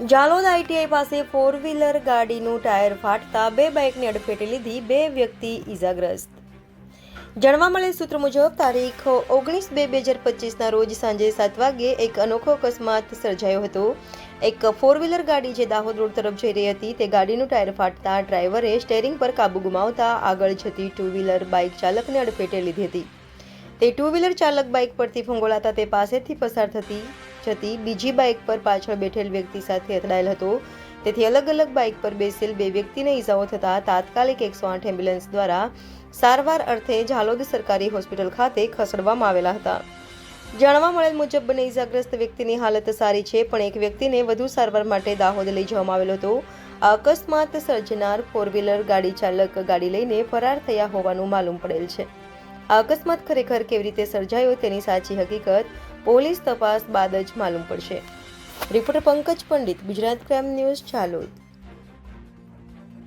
Jhalod ITI પાસે four wheeler ગાડીનું tyre ફાટતા બે બાઇકને અડફેટે લીધી બે વ્યક્તિ ઇજાગ્રસ્ત જાણવા મળેલ સૂત્ર મુજબ, તારીખ ઓગણીસ બે બે હજાર પચીસના રોજ સાંજે સાત વાગ્યે એક અનોખો અકસ્માત સર્જાયો હતો. એક ફોર વ્હીલર ગાડી જે દાહોદ રોડ તરફ જઈ રહી હતી, તે ગાડીનું ટાયર ફાટતા ડ્રાઈવરે સ્ટેરિંગ પર કાબુ ગુમાવતા આગળ જતી ટુ વ્હીલર બાઇક ચાલકને અડફેટે લીધી હતી. તે ટુ વ્હીલર ચાલક બાઇક પરથી ફંગોળાતા તે પાસેથી પસાર થતી જતી બીજી બાઇક પર પાછળ બેઠેલ વ્યક્તિ સાથે અથડાયેલ હતો. તેથી અલગ અલગ બાઇક પર બેસેલ બે વ્યક્તિને ઈજાઓ થતાં તાત્કાલિક એકસો આઠ એમ્બ્યુલન્સ દ્વારા સારવાર અર્થે ઝાલોદ સરકારી હોસ્પિટલ ખાતે ખસેડવામાં આવેલા હતા. જાણવા મળેલ મુજબ બંને ઈજાગ્રસ્ત વ્યક્તિની હાલત સારી છે, પણ એક વ્યક્તિને વધુ સારવાર માટે દાહોદ લઈ જવામાં આવેલો હતો. અકસ્માત સર્જનાર ફોર વ્હીલર ગાડી ચાલક ગાડી લઈને ફરાર થયા હોવાનું માલુમ પડેલ છે. આ અકસ્માત ખરેખર કેવી રીતે સર્જાયો તેની સાચી હકીકત પોલીસ તપાસ બાદ જ માલુમ પડશે. Reporter Pankaj Pandit, Gujarat crime news, Chalod.